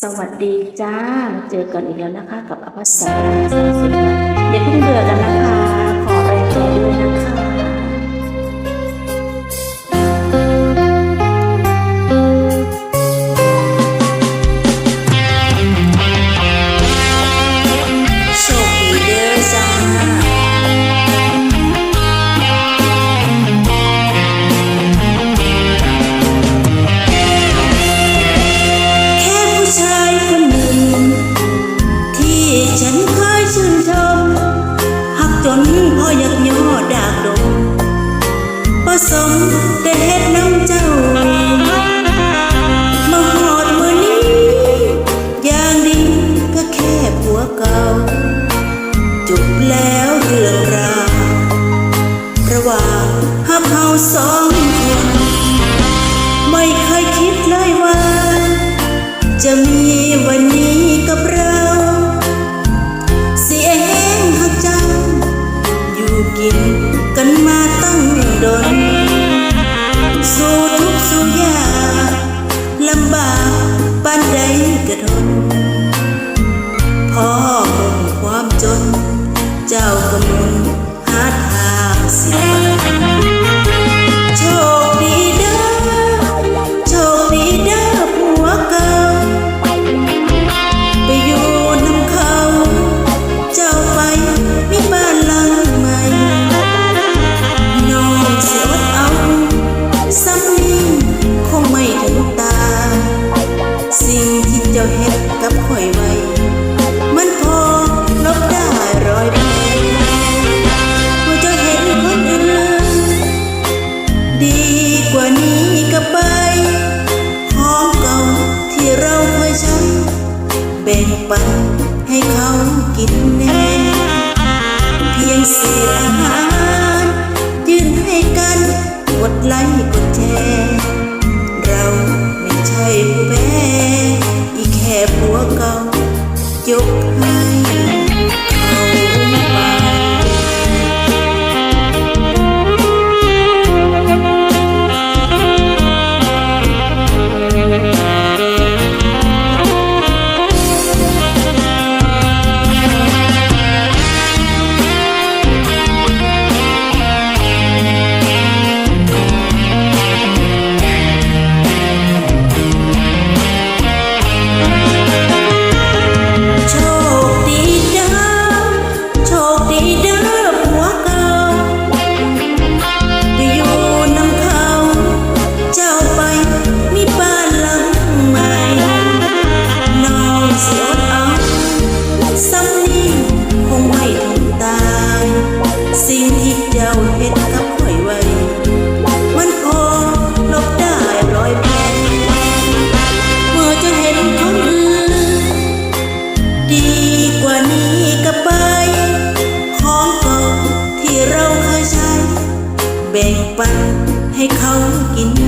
สวัสดีจ้า เจอกันอีกแล้วนะคะ กับอภัสราสาวสวยงามอย่าเพิ่งเบื่อกันนะคะ ผสมแต่เฮ็ดน้ำเจ้า มาหอดมือนี้ อย่างดีก็แค่ผัวเก่า จบแล้วเรื่องราวระหว่างหักเฮาสองคน ไม่เคยคิดเลยว่า จะมีวันนี้กับเราเสียแห้งหักจังอยู่กินกันมาตั้งดน ปานใดกระทนพ่อหมความจน เจ้ากำมุนหาทางเสีย จ้าเฮ็ดกับข่อยไว้มันพอลบได้ร้อยแผลเมื่อเจ้าเห็นคนอื่นดีกว่านี้ก็ไปของเก่าที่เราเคยใช้แบ่งปันให้เขากินแน่เพียงเศษอาหาร แบ่งปันให้เขากิน